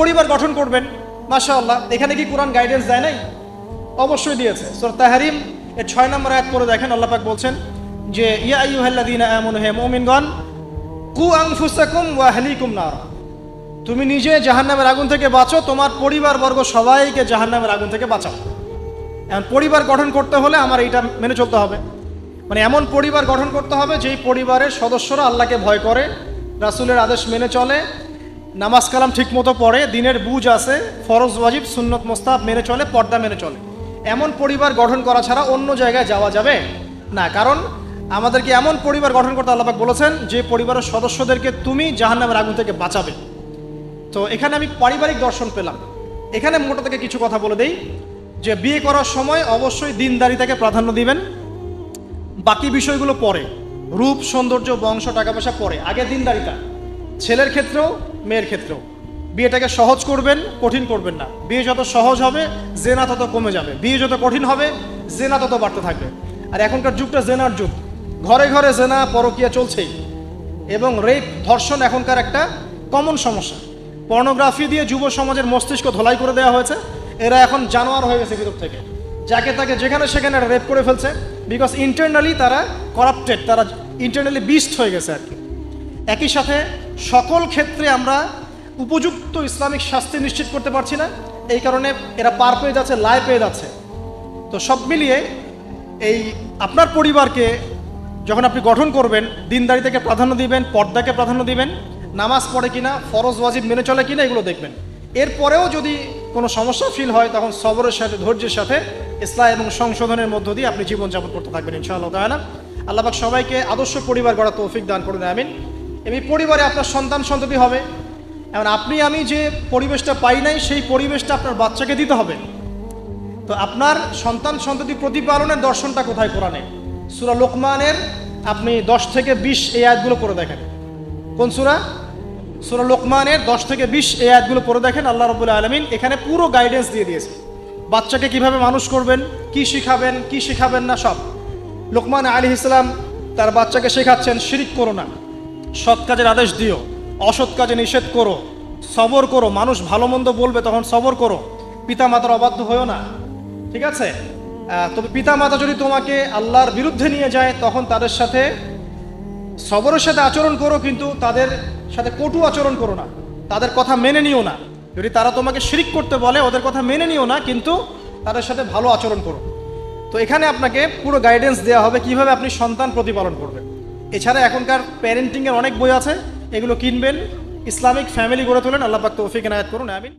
পরিবার গঠন করবেন মাশা আল্লাহ এখানে কি কোরআন গাইডেন্স দেয় নাই? অবশ্যই দিয়েছে। সুরা তাহারিম, এর ছয় নম্বর আয়াত পরে দেখেন, আল্লাহ পাক বলছেন যে, ইয়া আইয়ুহাল্লাযীনা আমানু, হে মুমিনগণ, কু আনফুসাকুম ওয়া আহলিকুম নার। তুমি নিজে জাহান্নামের আগুন থেকে বাঁচো, তোমার পরিবারবর্গ সবাইকে জাহান্নামের আগুন থেকে বাঁচাও। এখন পরিবার গঠন করতে হলে আমার এইটা মেনে চলতে হবে। মানে এমন পরিবার গঠন করতে হবে যেই পরিবারের সদস্যরা আল্লাহকে ভয় করে, রাসূলের আদেশ মেনে চলে নামাজ কালাম ঠিক মতো পড়ে, দিনের বুঝ আছে, ফরজ ওয়াজিব, সুন্নত মোস্তাব মেনে চলে, পর্দা মেনে চলে। এমন পরিবার গঠন করা ছাড়া অন্য জায়গায় যাওয়া যাবে? না, কারণ আমাদেরকে এমন পরিবার গঠন করতে আল্লাপাক বলেছেন, যে পরিবারের সদস্যদেরকে তুমি জাহান্নামের আগুন থেকে বাঁচাবে। তো এখানে আমি পারিবারিক দর্শন পেলাম। এখানে মোটা থেকে কিছু কথা বলে দেই, যে বিয়ে করার সময় অবশ্যই দিনদারিতাকে প্রাধান্য দিবেন। বাকি বিষয়গুলো পরে। রূপ, সৌন্দর্য, বংশ টাকা পয়সা পরে। আগে দিনদারিতা। ছেলের ক্ষেত্রেও মেয়ের ক্ষেত্রেও। বিয়েটাকে সহজ করবেন, কঠিন করবেন না। বিয়ে যত সহজ হবে, জেনা তত কমে যাবে। বিয়ে যত কঠিন হবে, জেনা তত বাড়তে থাকবে। আর এখনকার যুগটা জেনার যুগ। ঘরে ঘরে জেনা পরকিয়া চলছেই। এবং রেপ, ধর্ষণ এখনকার একটা কমন সমস্যা। পর্নোগ্রাফি দিয়ে যুব সমাজের মস্তিষ্ক ধোলাই করে দেওয়া হয়েছে। এরা এখন জানোয়ার হয়ে গেছে ভিতর থেকে। যাকে তাকে যেখানে সেখানে রেপ করে ফেলছে। বিকজ ইন্টারনালি তারা করাপ্টেড তারা ইন্টারনালি বিস্ট হয়ে গেছে আর কি। একই সাথে সকল ক্ষেত্রে আমরা উপযুক্ত ইসলামিক শাস্তি নিশ্চিত করতে পারছি না। এই কারণে এরা পার পেয়ে যাচ্ছে, লায় পেয়ে যাচ্ছে। তো সব মিলিয়ে এই আপনার পরিবারকে যখন আপনি গঠন করবেন দিনদারিতাকে প্রাধান্য দিবেন, পর্দাকে প্রাধান্য দিবেন, নামাজ পড়ে কিনা, ফরজ, ওয়াজিব মেনে চলে কিনা, এগুলো দেখবেন। এরপরেও যদি কোনো সমস্যা ফিল হয়, তখন সবরের সাথে, ধৈর্যের সাথে ইসলাম এবং সংশোধনের মধ্য দিয়ে আপনি জীবনযাপন করতে থাকবেন, ইনশাআল্লাহ তাহলে আল্লাহবাক সবাইকে আদর্শ পরিবার গড়া তৌফিক দান করুন, আমিন। এই পরিবারে আপনার সন্তান সন্ততি হবে। এখন আপনি, আমি যে পরিবেশটা পাই নাই, সেই পরিবেশটা আপনার বাচ্চাকে দিতে হবে। তো আপনার সন্তান সন্ততি প্রতিপালনের দর্শনটা কোথায় কোরআনে? সুরা লোকমানের, আপনি দশ থেকে বিশ এই আয়াতগুলো পড়ে দেখেন। কোন সুরা? সুরা লোকমানের দশ থেকে বিশ এই আয়াতগুলো পড়ে দেখেন, আল্লাহ রবুল্লা আলমিন এখানে পুরো গাইডেন্স দিয়ে দিয়েছে বাচ্চাকে কীভাবে মানুষ করবেন, কি শিখাবেন কি শিখাবেন না সব। লোকমান আলী ইসলাম তার বাচ্চাকে শেখাচ্ছেন, শিরিক করো না। সৎ কাজের আদেশ দিও, অসৎ কাজে নিষেধ করো, সবর করো, মানুষ ভালো মন্দ বলবে তখন সবর করো পিতা মাতার অবাধ্য হয়েও না, ঠিক আছে? তবে পিতা মাতা যদি তোমাকে আল্লাহর বিরুদ্ধে নিয়ে যায়, তখন তাদের সাথে সবরের সাথে আচরণ করো, কিন্তু তাদের সাথে কটু আচরণ করো না, তাদের কথা মেনে নিও না। যদি তারা তোমাকে শিরিক করতে বলে, ওদের কথা মেনে নিও না, কিন্তু তাদের সাথে ভালো আচরণ করো। তো এখানে আপনাকে পুরো গাইডেন্স দেওয়া হবে কীভাবে আপনি সন্তান প্রতিপালন করবেন। এছাড়া এখনকার প্যারেন্টিংয়ের অনেক বই আছে, এগুলো কিনবেন। ইসলামিক ফ্যামিলি গড়ে তোলেন। আল্লাহ পাক তৌফিক এনায়াত করুন, আমিন।